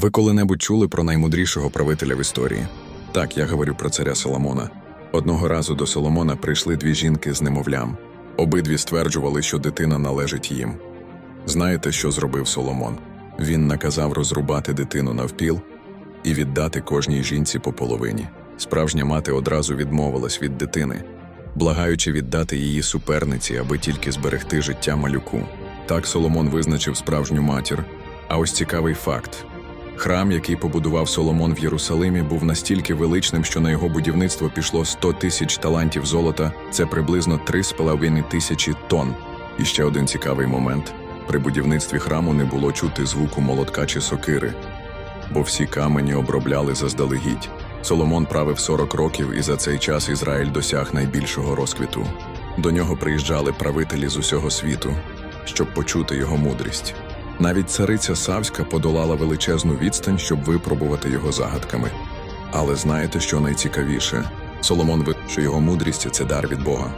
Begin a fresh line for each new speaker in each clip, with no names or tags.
Ви коли-небудь чули про наймудрішого правителя в історії? Так, я говорю про царя Соломона. Одного разу до Соломона прийшли дві жінки з немовлям. Обидві стверджували, що дитина належить їм. Знаєте, що зробив Соломон? Він наказав розрубати дитину навпіл і віддати кожній жінці по половині. Справжня мати одразу відмовилась від дитини, благаючи віддати її суперниці, аби тільки зберегти життя малюку. Так Соломон визначив справжню матір. А ось цікавий факт: храм, який побудував Соломон в Єрусалимі, був настільки величним, що на його будівництво пішло 100 тисяч талантів золота, це приблизно 3,5 тисячі тонн. І ще один цікавий момент: при будівництві храму не було чути звуку молотка чи сокири, бо всі камені обробляли заздалегідь. Соломон правив 40 років, і за цей час Ізраїль досяг найбільшого розквіту. До нього приїжджали правителі з усього світу, щоб почути його мудрість. Навіть цариця Савська подолала величезну відстань, щоб випробувати його загадками. Але знаєте, що найцікавіше? Соломон визнав, що його мудрість це дар від Бога.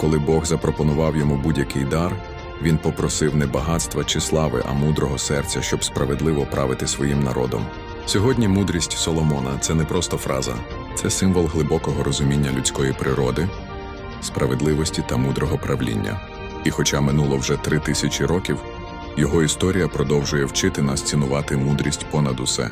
Коли Бог запропонував йому будь-який дар, він попросив не багатства чи слави, а мудрого серця, щоб справедливо правити своїм народом. Сьогодні мудрість Соломона це не просто фраза, це символ глибокого розуміння людської природи, справедливості та мудрого правління. І хоча минуло вже три тисячі років, його історія продовжує вчити нас цінувати мудрість понад усе.